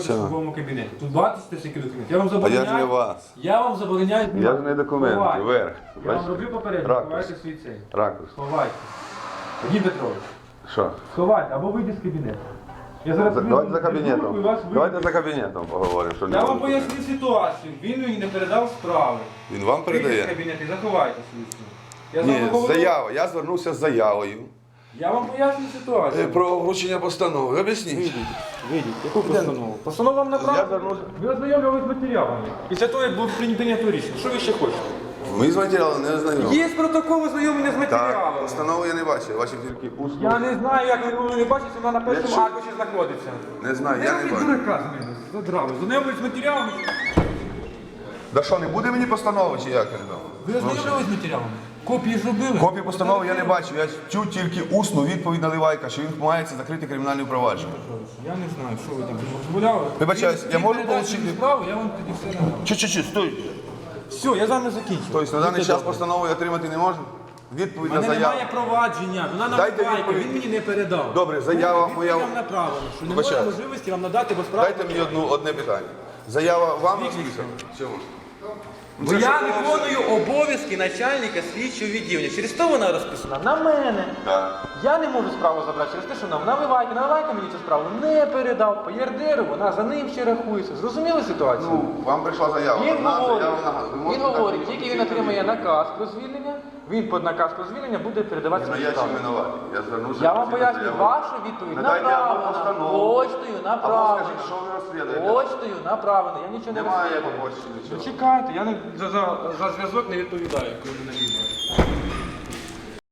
знаходитесь в службовому кабінеті. Тут бачите всякі документи. Я вам А я забороняю. ж не вас. Я вам забороняю. Я ж не документи. Ховайте. Верх. Я вам Бачите? роблю попередньо, Ракурс. ховайте свій цей. Ракурс. Ховайте. Вадим Петрович, Що? сховайте або вийдіть з кабінету. Я зараз За- вийду Давайте за кабінетом. Давайте за кабінетом поговоримо. Що Я вам поясню ситуацію. Він мені не передав справи. Він вам Вийдіть з передає? кабінету і заховайте свою цю. Я з вами Ні, говорю. заява. Я звернувся з заявою Я вам поясню ситуацію. Е, про вручення постанови. Об'ясніть. Вийдіть, вийдіть. Яку постанову? Постанову вам звернувся. Ви ознайомлювались з матеріалами. Після того, як було прийнято рішення. Що ви ще хочете? Ми з матеріалом не знайомі. Є протокол ознайомлення з Так, матеріалами. постанову я не бачив, я бачив тільки усну. Я не знаю, як ви не бачите, вона на першому Якщо- аркуші знаходиться. Не знаю, я не робіть бачив. дурака з мене, задрали. Ознайомились з матеріалами. Да що, не буде мені постанови чи як? я не знаю? Ви ознайомились з матеріалами? Копії зробили? Копію постанови я не бачив, я чув тільки усну відповідь Наливайка, що він мається закрити кримінальне провадження. Я не знаю, що ви там розмовляли. Вибачаюсь, я можу мені справу, я вам тоді все надам. Чи-чи-чи, стой. Все, я з вами закінчив. Тобто на даний час постанову я отримати не можу? Відповідь на мене заяву. немає провадження, вона на Дайте відповідь. він мені не передав. Добре, заява Відповідь моя. вам направлена, що немає можливості вам надати без права. Дайте мені одну, одне питання. Заява вам розписана? Чому? Ну, Бо я виконую обов'язки начальника слідчого відділення. Через то вона розписана на мене. Так. Я не можу справу забрати через те, що нам наливайки, наливайка мені цю справу не передав. По ЄРДРу вона за ним ще рахується. Зрозуміли ситуацію? Ну, вам прийшла заява. Він говорить. Ви він можете так говорить, тільки він отримає наказ про звільнення, він під наказ про звільнення буде передавати Ну, свою я справу. чим винуватий? Я звернувся. Я вам пояснюю, вашу відповідь Надайте або направлена. Почтою Або скажіть, що ви розслідуєте? Почтою направлена. Я нічого не Немає розслідую. по почті Ну нічого. чекайте, я не, за, за, за зв'язок не відповідаю, коли ви на відео.